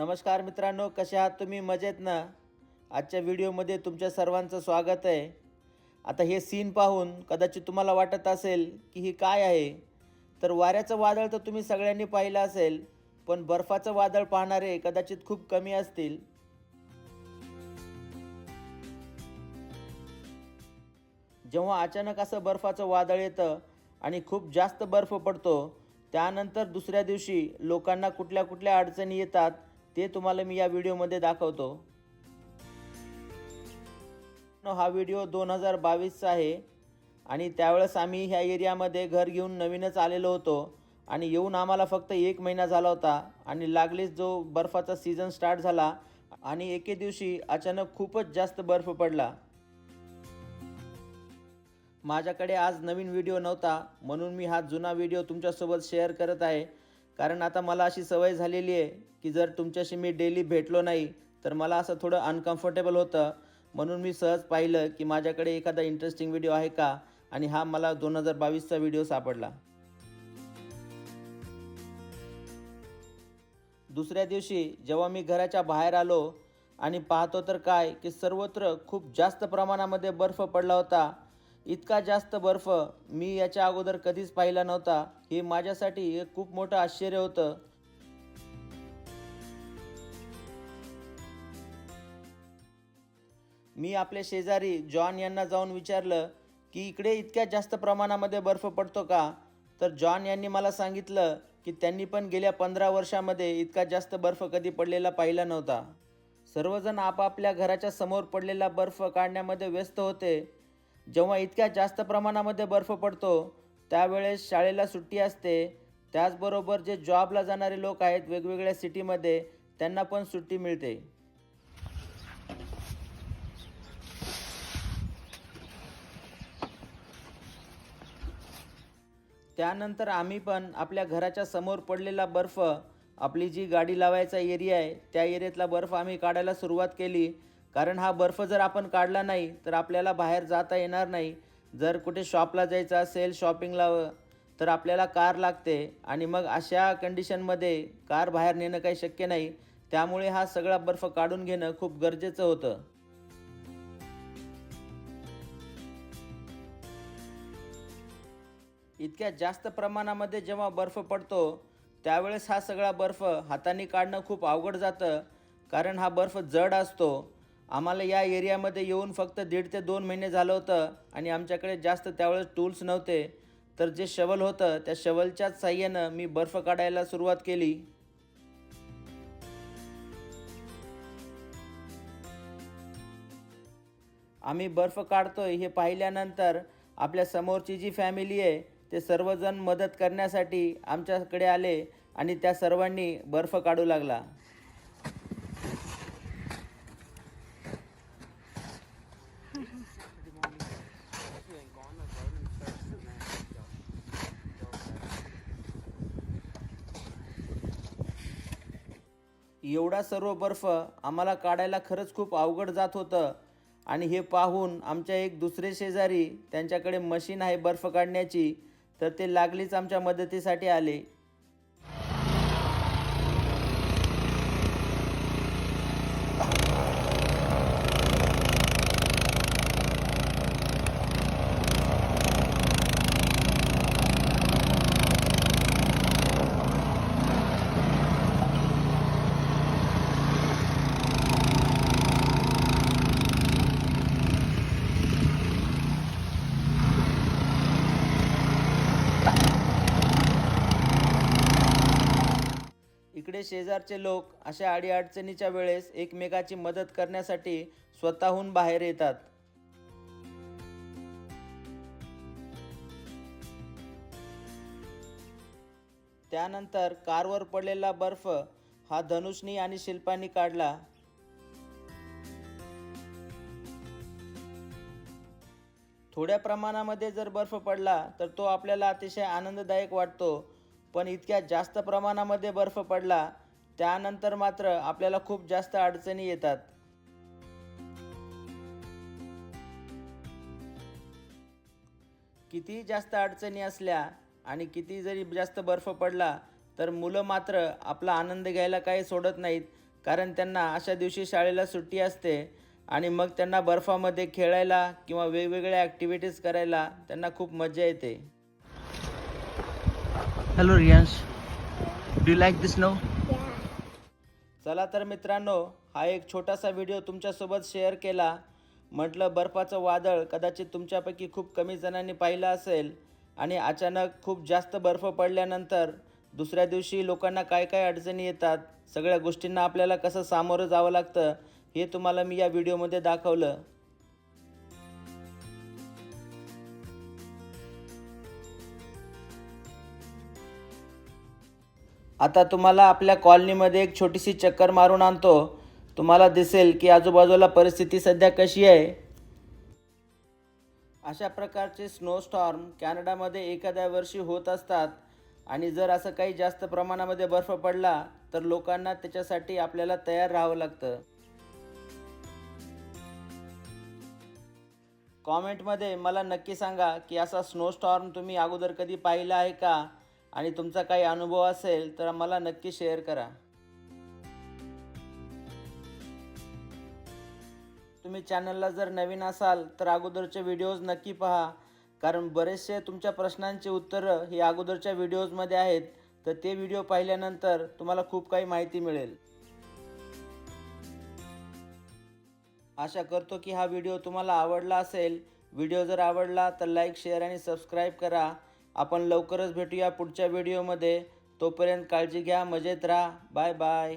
नमस्कार मित्रांनो कसे आहात तुम्ही? मजेत ना? आजच्या व्हिडिओमध्ये तुमच्या सर्वांचं स्वागत आहे. आता हे सीन पाहून कदाचित तुम्हाला वाटत असेल की ही काय आहे? तर वाऱ्याचं वादळ तर तुम्ही सगळ्यांनी पाहिलं असेल पण बर्फाचं वादळ पाहणारे कदाचित खूप कमी असतील. जेव्हा अचानक असं बर्फाचं वादळ येतं आणि खूप जास्त बर्फ पडतो त्यानंतर दुसऱ्या दिवशी लोकांना कुठल्या कुठल्या अडचणी येतात ते तुम्हाला मी या व्हिडिओमध्ये दाखवतो. हा व्हिडिओ दोन हजार बावीसचा आहे. आणि त्यावेळेस आम्ही ह्या एरियामध्ये घर घेऊन नवीनच आलेलो होतो. आणि येऊन आम्हाला फक्त एक महिना झाला होता. आणि लागलीच जो बर्फाचा सीझन स्टार्ट झाला. आणि एके दिवशी अचानक खूपच जास्त बर्फ पडला. माझ्याकडे आज नवीन व्हिडिओ नव्हता. म्हणून मी हा जुना व्हिडिओ तुमच्यासोबत शेअर करत आहे. कारण आता मला अशी सवय झालेली आहे की जर तुमच्याशी मी डेली भेटलो नाही तर मला असं थोडं अनकम्फर्टेबल होतं. म्हणून मी सहज पाहिलं की माझ्याकडे एखादा इंटरेस्टिंग व्हिडिओ आहे का? आणि हा मला दोन हजार बावीसचा व्हिडिओ सापडला. दुसऱ्या दिवशी जेव्हा मी घराच्या बाहेर आलो आणि पाहतो तर काय की सर्वत्र खूप जास्त प्रमाणामध्ये बर्फ पडला होता इतका जास्त बर्फ मी याच्या अगोदर कधीच पाहिला नव्हता. हे माझ्यासाठी एक खूप मोठं आश्चर्य होतं. मी आपल्या शेजारी जॉन यांना जाऊन विचारलं की इकडे इतक्या जास्त प्रमाणामध्ये बर्फ पडतो का? तर जॉन यांनी मला सांगितलं की त्यांनी पण गेल्या पंधरा वर्षामध्ये इतका जास्त बर्फ कधी पडलेला पाहिला नव्हता. सर्वजण आपापल्या घराच्या समोर पडलेला बर्फ काढण्यामध्ये व्यस्त होते. जेव्हा इतक्या जास्त प्रमाणामध्ये बर्फ पडतो त्यावेळेस शाळेला सुट्टी असते. त्याचबरोबर जे जॉबला जाणारे लोक आहेत वेगवेगळ्या सिटीमध्ये त्यांना पण सुट्टी मिळते. त्यानंतर आम्ही पण आपल्या घराच्या समोर पडलेला बर्फ आपली जी गाडी लावायचा एरिया आहे त्या एरियातला बर्फ आम्ही काढायला सुरुवात केली. कारण हा बर्फ जर आपण काढला नाही तर आपल्याला बाहेर जाता येणार नाही. जर कुठे शॉपला जायचं असेल शॉपिंगला तर आपल्याला कार लागते. आणि मग अशा कंडिशनमध्ये कार बाहेर नेणं काही शक्य नाही. त्यामुळे हा सगळा बर्फ काढून घेणं खूप गरजेचं होतं. इतक्या जास्त प्रमाणामध्ये जेव्हा बर्फ पडतो त्यावेळेस हा सगळा बर्फ हाताने काढणं खूप अवघड जातं. कारण हा बर्फ जड असतो. आम्हाला या एरियामध्ये येऊन फक्त दीड ते दोन महिने झालं होतं आणि आमच्याकडे जास्त त्यावेळेस टूल्स नव्हते. तर जे शवल होतं त्या शवलच्याच साह्यानं मी बर्फ काढायला सुरुवात केली. आम्ही बर्फ काढतोय हे पाहिल्यानंतर आपल्या समोरची जी फॅमिली आहे ते सर्वजण मदत करण्यासाठी आमच्याकडे आले आणि त्या सर्वांनी बर्फ काढू लागला. एवढा सर्व बर्फ आम्हाला काढायला खरंच खूप अवघड जात होतं. आणि हे पाहून आमच्या एक दुसरे शेजारी त्यांच्याकडे मशीन आहे बर्फ काढण्याची तर ते लागलीच आमच्या मदतीसाठी आले इकडे शेजारचे लोक अशा अडीअडचणीच्या वेळेस एकमेकाची मदत करण्यासाठी स्वतःहून बाहेर येतात. त्यानंतर कारवर पडलेला बर्फ हा धनुषनी आणि शिल्पानी काढला. थोड्या प्रमाणामध्ये जर बर्फ पडला तर तो आपल्याला अतिशय आनंददायक वाटतो. पण इतक्या जास्त प्रमाणामध्ये बर्फ पडला त्यानंतर मात्र आपल्याला खूप जास्त अडचणी येतात. कितीही जास्त अडचणी असल्या आणि किती जरी जास्त बर्फ पडला तर मुलं मात्र आपला आनंद घ्यायला काही सोडत नाहीत कारण त्यांना अशा दिवशी शाळेला सुट्टी असते आणि मग त्यांना बर्फामध्ये खेळायला किंवा वेगवेगळ्या ॲक्टिव्हिटीज करायला त्यांना खूप मजा येते. Hello Riyansh do like this no चला तर मित्रांनो हा एक छोटासा व्हिडिओ तुमच्यासोबत शेअर केला. म्हटलं बर्फाचं वादळ कदाचित तुमच्यापैकी खूप कमी जणांनी पाहिलं असेल आणि अचानक खूप जास्त बर्फ पडल्यानंतर दुसऱ्या दिवशी लोकांना काय काय अडचणी येतात सगळ्या गोष्टींना आपल्याला कसं सामोरं जावं लागतं हे तुम्हाला मी या व्हिडिओमध्ये दाखवलं. आता तुम्हाला आपल्या कॉलनीमध्ये एक छोटीशी चक्कर मारून आणतो. तुम्हाला दिसेल की आजूबाजूला परिस्थिती सध्या कशी आहे. अशा प्रकारचे स्नोस्टॉर्म कॅनडामध्ये एखाद्या वर्षी होत असतात. आणि जर असं काही जास्त प्रमाणामध्ये बर्फ पडला तर लोकांना त्याच्यासाठी आपल्याला तयार राहावं लागतं. कॉमेंटमध्ये मला नक्की सांगा की असा स्नोस्टॉर्म तुम्ही अगोदर कधी पाहिला आहे का? आणि तुमचा काही अनुभव असेल तर मला नक्की शेअर करा. तुम्ही चॅनलला जर नवीन असाल तर अगोदरचे व्हिडिओज नक्की पहा. कारण बरेचसे तुमच्या प्रश्नांची उत्तरं ही अगोदरच्या व्हिडिओजमध्ये आहेत. तर ते व्हिडिओ पाहिल्यानंतर तुम्हाला खूप काही माहिती मिळेल. आशा करतो की हा व्हिडिओ तुम्हाला आवडला असेल. व्हिडिओ जर आवडला तर लाईक शेअर आणि सबस्क्राईब करा. आपण लवकरच भेटूया पुढच्या व्हिडिओमध्ये. तोपर्यंत काळजी घ्या मजेत राहा. Bye bye.